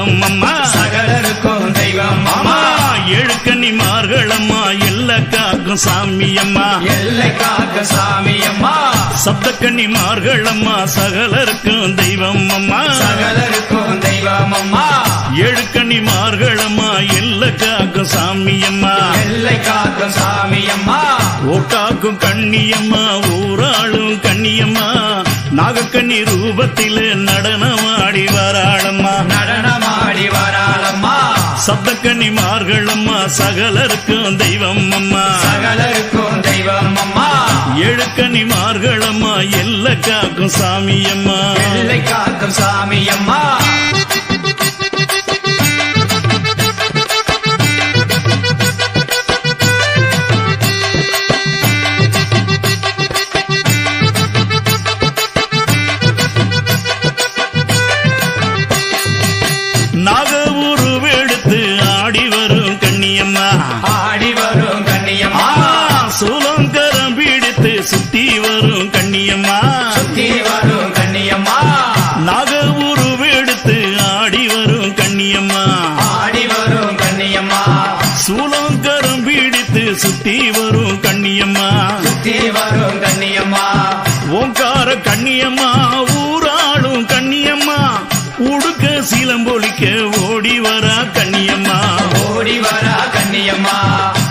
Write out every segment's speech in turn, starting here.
தெய்வம் அம்மா சகலருக்கும் தெய்வம் அம்மா கன்னிமார்கள் அம்மா எல்ல காக்கும் சாமி அம்மா எல்லை காக்க சாமி அம்மா சப்த கன்னிமார்கள் அம்மா சகலருக்கும் தெய்வம் அம்மா சகலருக்கும் தெய்வம் அம்மா ஏழு கன்னிமார்கள் அம்மா எல்ல காக்கும் சாமி அம்மா எல்லை காக்க சாமி அம்மா ஓட்டாக்கும் கண்ணியம்மா ஊராளும் கண்ணியம்மா. நாகக்கண்ணி ரூபத்தில் நடனமாடி வராளம்மா. வராளம்மா. சப்தக்கன்னிமார்கள் அம்மா சகலருக்கும் தெய்வம் அம்மா சகலருக்கும் தெய்வம் அம்மா ஏழு கன்னிமார்கள் அம்மா எல்ல காக்கும் சாமி அம்மா எல்லை காக்கும் சாமி அம்மா கண்ணியம்மா சூலங்கரம் பிடித்து சுத்தி வரும் கண்ணியம்மா. சுத்தி வரும் கண்ணியம்மா. ஓங்கார கண்ணியம்மா ஊராளும் கண்ணியம்மா. உடுக்க சீலம்பொழிக்க ஓடி வரா கண்ணியம்மா. ஓடி வரா கண்ணியம்மா.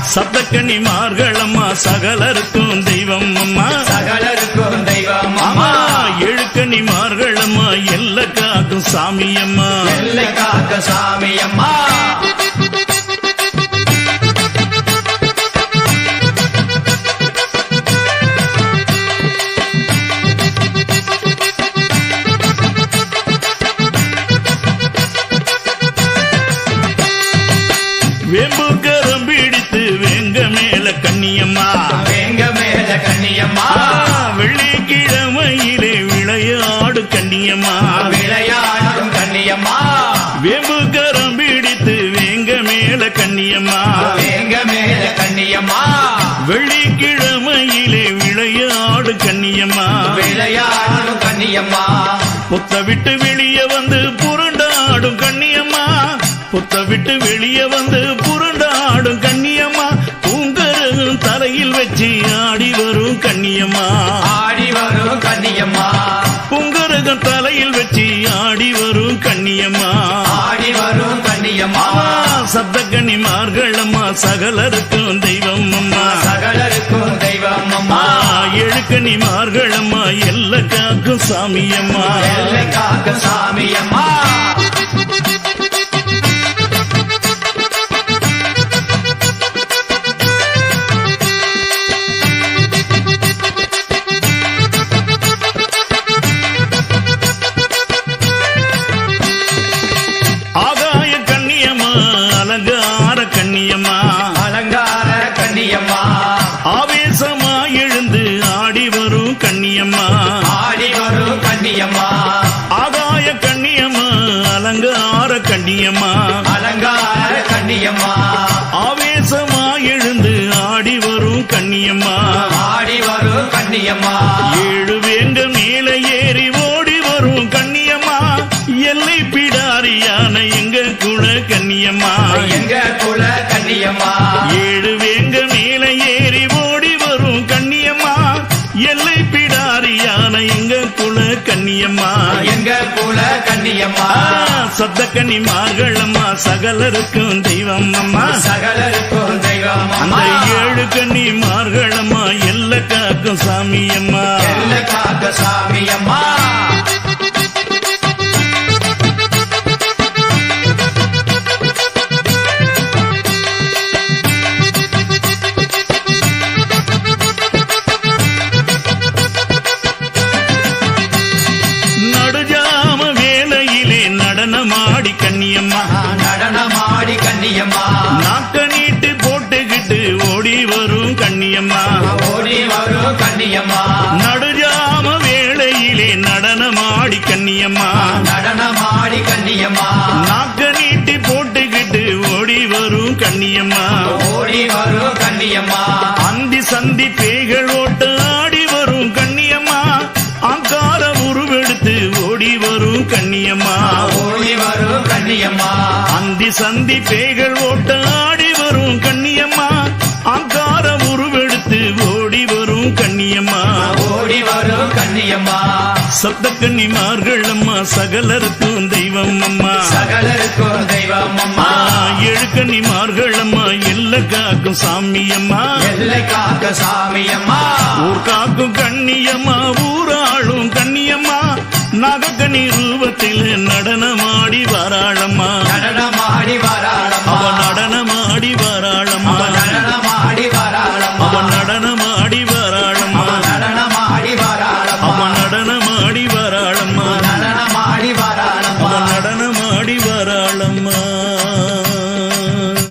சப்த கன்னிமார்களம்மா சகலருக்கும் தெய்வம் அம்மா சகலருக்கும் தெய்வம் அம்மா ஏழு கன்னிமார்களம்மா எல்ல காக்கும் சாமி அம்மா எல்லை காக்க சாமி மேல கண்ணியம்மா. வேங்க மேல கண்ணியம்மா? வெள்ளிக்கிழமையிலே விளையாடு கண்ணியம்மா. விளையாடும் கண்ணியம்மா. வேம்புக்கரம் பிடித்து வேங்க மேல கண்ணியம்மா. வேங்க மேல கண்ணியம்மா. வெள்ளிக்கிழமையிலே விளையாடு கண்ணியம்மா. விளையாடும் கண்ணியம்மா. புத்த விட்டு வெளியே வந்து புரண்டாடும் கண்ணியம்மா. புத்த விட்டு வெளியே வந்து சகலருக்கும் தெய்வம் அம்மா. சகலருக்கும் தெய்வம் அம்மா. ஏழு கன்னிமார்கள் அம்மா எல்ல காக்கும் சாமி அம்மா. எல்லை காக்க சாமி அம்மா. ஆகாய கண்ணியம்மா. அலங்கார கண்ணியம்மா. அலங்கார கண்ணியம்மா. ஆவேசமா எழுந்து ஆடி வரும் கண்ணியம்மா. ஆடி வரும் கண்ணியம்மா. ஏழு வேங்க மேல ஏறி ஓடி வரும் கண்ணியம்மா. எல்லை பிடாரியான எங்க குல கண்ணியம்மா. எங்க குல கண்ணியம்மா. ஏழு வேங்க மேல ஏறி ஓடி வரும் கண்ணியம்மா. எல்லை பிடாரியான எங்க குல கண்ணியம்மா. குல கண்ணியம்மா சப்த கன்னிமார்களம்மா சகலருக்கும் தெய்வம் அம்மா சகலருக்கும் தெய்வம். அந்த ஏழு கன்னிமார்களம்மா எல்ல காக்கும் சாமி அம்மா எல்லை காக்க சாமி கண்ணியம்மா நடனமாடி கண்ணியம்மா நாக்க நீட்டு போட்டுக்கிட்டு ஓடி வரும் கண்ணியம்மா ஓடி வரும் கண்ணியம்மா நடுஜாம வேளையிலே நடனமாடி கண்ணியம்மா நடனமாடி கண்ணியம்மா நாக்க நீட்டி போட்டுக்கிட்டு ஓடி வரும் கண்ணியம்மா ஓடி வரும் கண்ணியம்மா அந்தி சந்தி பேய்கள் கண்ணியம்மா. அந்தி சந்தி பேய்கள் ஓட்ட ஆடி வரும் கண்ணியம்மா. ஆங்கார உருவெடுத்து ஓடி வரும் கண்ணியம்மா. ஓடி வரும் கண்ணியம்மா. சப்த கன்னிமார்கள் அம்மா சகலருக்கும் தெய்வம் அம்மா சகலருக்கும் தெய்வம் அம்மா ஏழு கன்னிமார்கள் அம்மா எல்ல காக்கும் சாமி அம்மா எல்லை காக்க சாமி அம்மா ஊர் காக்கும் கண்ணியம்மா கண்ணியம்மா நகக்கனி ரூபத்தில் நடனமாடி வராளம்மா. நடனமாடி அவ